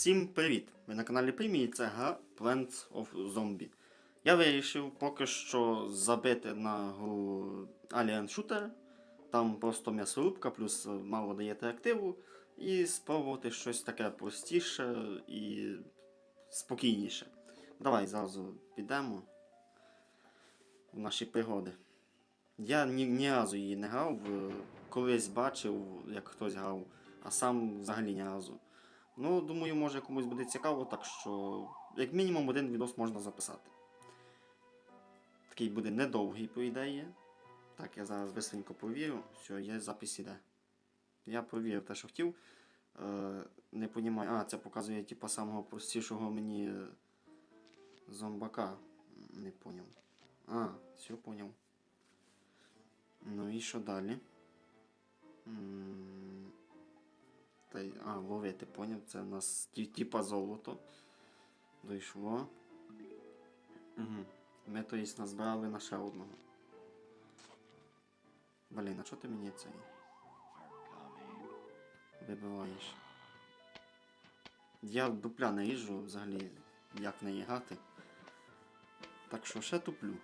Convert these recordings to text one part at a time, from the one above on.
Всім привіт! Ви на каналі Примі і це гра Plants of Zombie. Я вирішив поки що забити на гру Alien Shooter. Там просто м'ясорубка, плюс мало даєте активу, і спробувати щось таке простіше і спокійніше. Давай зразу підемо в наші пригоди. Я ні, ні разу її не грав, колись бачив, як хтось грав, а сам взагалі ні разу. Ну, думаю, може комусь буде цікаво, так що, як мінімум, один відос можна записати. Такий буде недовгий, по ідеї. Так, я зараз бистренько провірю. Все, є запис іде. Я провірив те, що хотів. Е, не понімаю. А, це показує типа самого простішого мені е, зомбака. Не поняв. А, все поняв. Ну і що далі? М, Та й, а, ловити, поняв. Це в нас типа золото. Дійшло. Угу. Ми то єсть назбирали на ще одного. Блін, а що ти мені цей? Вибиваєш. Я дупля не ріжу взагалі, як не грати. Так що ще туплю.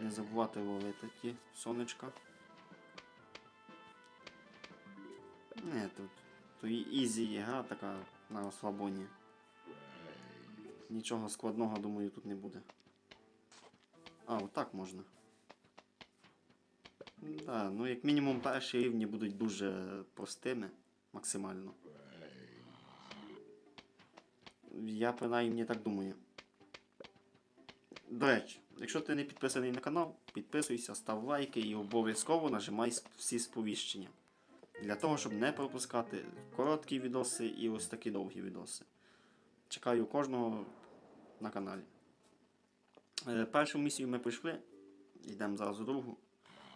Не забувати ловити ті сонечка. Тут і ізі гра така на розслабоні. Нічого складного, думаю, тут не буде. А, отак можна. Да, ну як мінімум перші рівні будуть дуже простими, максимально. Я принаймні так думаю. До речі, якщо ти не підписаний на канал, підписуйся, став лайки і обов'язково нажимай всі сповіщення. Для того, щоб не пропускати короткі відоси і ось такі довгі відоси. Чекаю кожного на каналі. Е, Першу місію ми пройшли. Йдемо зараз у другу.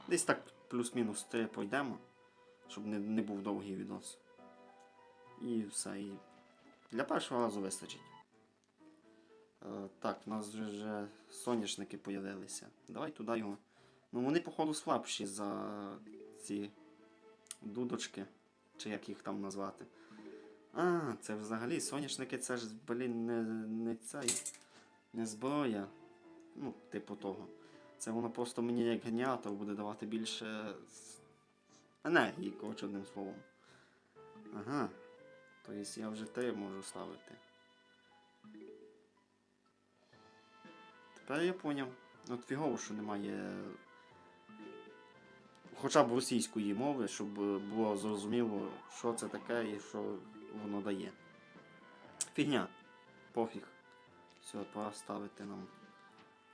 Десь так плюс-мінус три пройдемо, щоб не, не був довгий відос. І все. І для першого разу вистачить. Е, так, у нас вже, соняшники появилися. Давай туди його. Ну вони, походу, слабші за ці дудочки, чи як їх там назвати. А, це взагалі соняшники, це ж, блін, не, не цей, не зброя. Ну, типу того. Це воно просто мені як генератор буде давати більше енергії, коротше, одним словом. Ага. Тобто я вже три можу ставити. Тепер я поняв. От фігово, що немає хоча б російської мови, щоб е, було зрозуміло, що це таке і що воно дає. Фігня. Пофіг. Все, пора ставити нам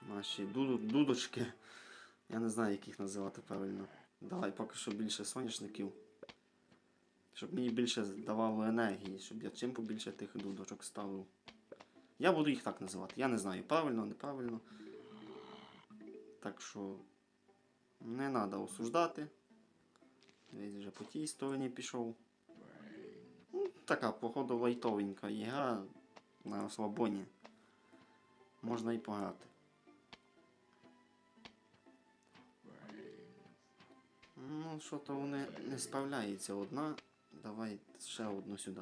наші дудочки. Я не знаю, як їх називати правильно. Давай поки що більше соняшників. Щоб мені більше давало енергії, щоб я чим побільше тих дудочок ставив. Я буду їх так називати. Я не знаю, правильно, неправильно. Так що не треба осуждати. Десь вже по тій стороні пішов. Ну, така, походу, лайтовенька ігра на розслабоні. Можна і пограти. Ну, що то вони не справляється одна. Давай ще одну сюди.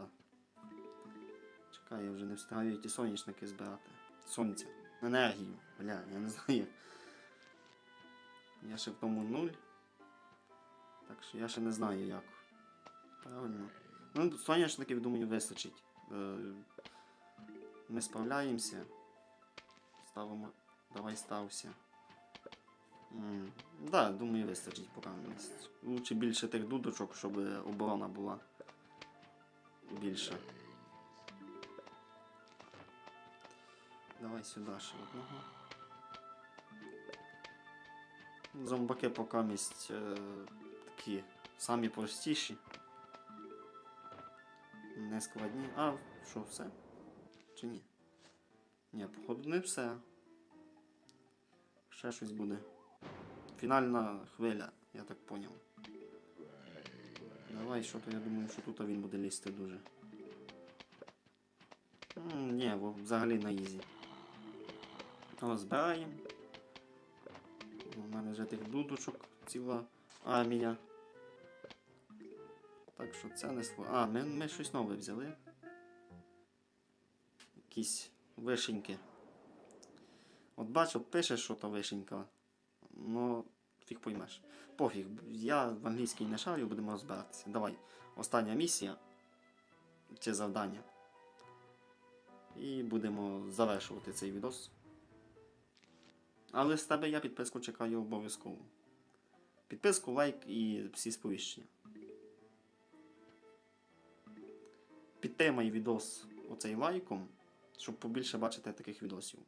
Чекай, я вже не встигаю ті соняшники збирати. Сонця. Енергію. Бля, я не знаю. Я ще в тому нуль. Так що я ще не знаю як. Правильно. Ну, соняшників, думаю, вистачить. Е, Ми справляємося. Ставимо. Давай стався. М, Да, думаю, вистачить поки. Лучше більше тих дудочок, щоб оборона була більша. Давай сюди ще одного. Зомбаки поки місць е, такі самі простіші. Не складні. А, що, все? Чи ні? Ні, походу не все. Ще щось буде. Фінальна хвиля, я так поняв. Давай, що то я думаю, що тут він буде лізти дуже. М, Ні, взагалі на ізі. Розбираємо. У мене вже тих дудочок ціла армія. Так що це не слово. А, ми, ми щось нове взяли. Якісь вишеньки. От бачу, пише, що то вишенька. Ну, фіг поймеш. Пофіг, я в англійській не шарю, будемо розбиратися. Давай. Остання місія. Чи завдання. І будемо завершувати цей відос. Але з тебе я підписку чекаю обов'язково. Підписку, лайк і всі сповіщення. Підтримай відос оцей лайком, щоб побільше бачити таких відосів.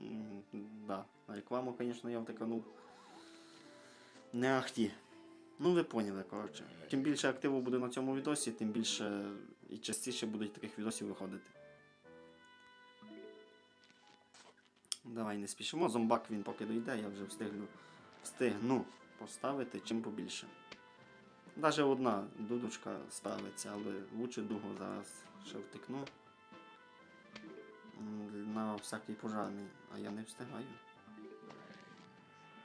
М, Да, рекламу, звісно, я втиканув. Не ахті. Ну, ви поняли, коротше. Чим більше активу буде на цьому відосі, тим більше і частіше будуть таких відосів виходити. Давай не спішимо. Зомбак він поки дойде, я вже встигну, встигну поставити чим побільше. Навіть одна дудочка справиться, але лучше дугу зараз ще втикну. На всякий пожарний, а я не встигаю.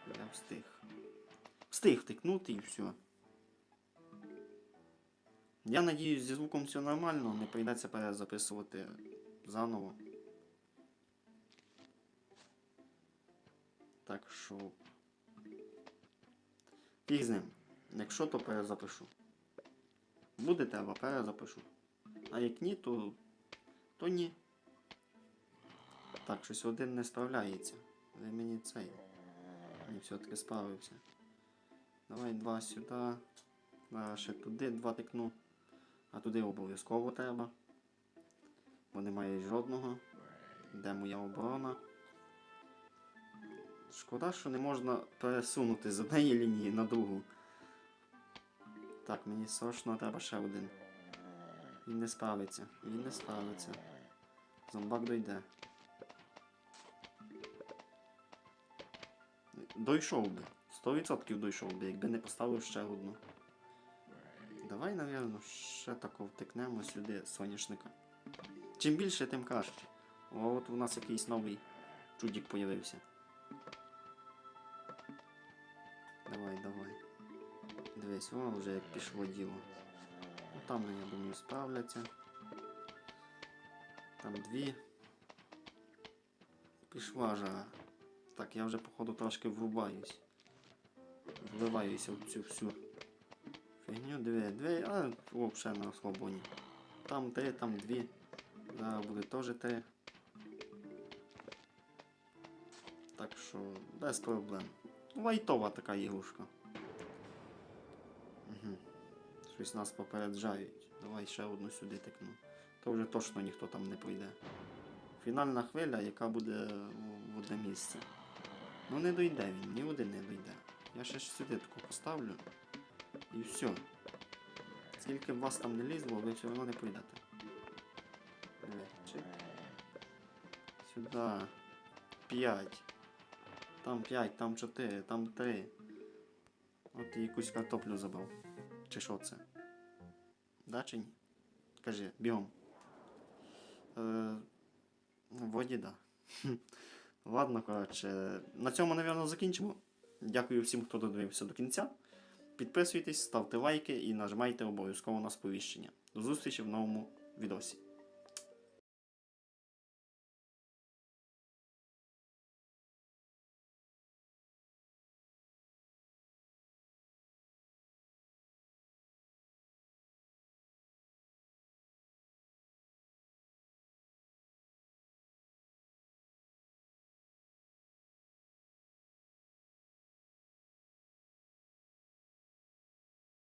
Я встиг. Встиг втикнути і все. Я надіюсь, зі звуком все нормально, не прийдеться перезаписувати заново. Так що. Фіг з ним. Якщо то перезапишу. Буде треба, перезапишу. А як ні, то. то ні. Так, щось один не справляється. Ви мені цей. Ні, все-таки справився. Давай два сюди. Зараз ще туди два тикну. А туди обов'язково треба. Бо немає жодного. Де моя оборона? Шкода, що не можна пересунути з однієї лінії на другу. Так, мені срочно треба ще один. Він не справиться. Він не справиться. Зомбак дойде. Дойшов би. 100% дойшов би, якби не поставив ще одну. Давай, напевно, ще тако втикнемо сюди соняшника. Чим більше, тим краще. От у нас якийсь новий чудік появився. Давай, давай. Дивись, о, вже як пішло діло. Ну там, я думаю, справляться. Там дві. Пішла жара. Так, я вже, походу, трошки врубаюсь. Вливаюся в цю всю фігню. Дві, дві, а взагалі на свободі. Там три, там дві. Зараз буде теж три. Так що без проблем. Лайтова така ігрушка. Угу. Щось нас попереджають. Давай ще одну сюди тикну. То вже точно ніхто там не пройде. Фінальна хвиля, яка буде в одне місце. Ну не дойде він, ні один не дойде. Я ще ж сюди таку поставлю. І все. Скільки б вас там не лізло, ви все одно не пройдете. Сюди. 5. Там 5, там 4, там 3. От і якусь картоплю забрав. Чи що це? Да чи ні? Кажи, бігом. Е, воді, да. Ладно, коротше. На цьому, напевно, закінчимо. Дякую всім, хто додивився до кінця. Підписуйтесь, ставте лайки і нажимайте обов'язково на сповіщення. До зустрічі в новому відосі.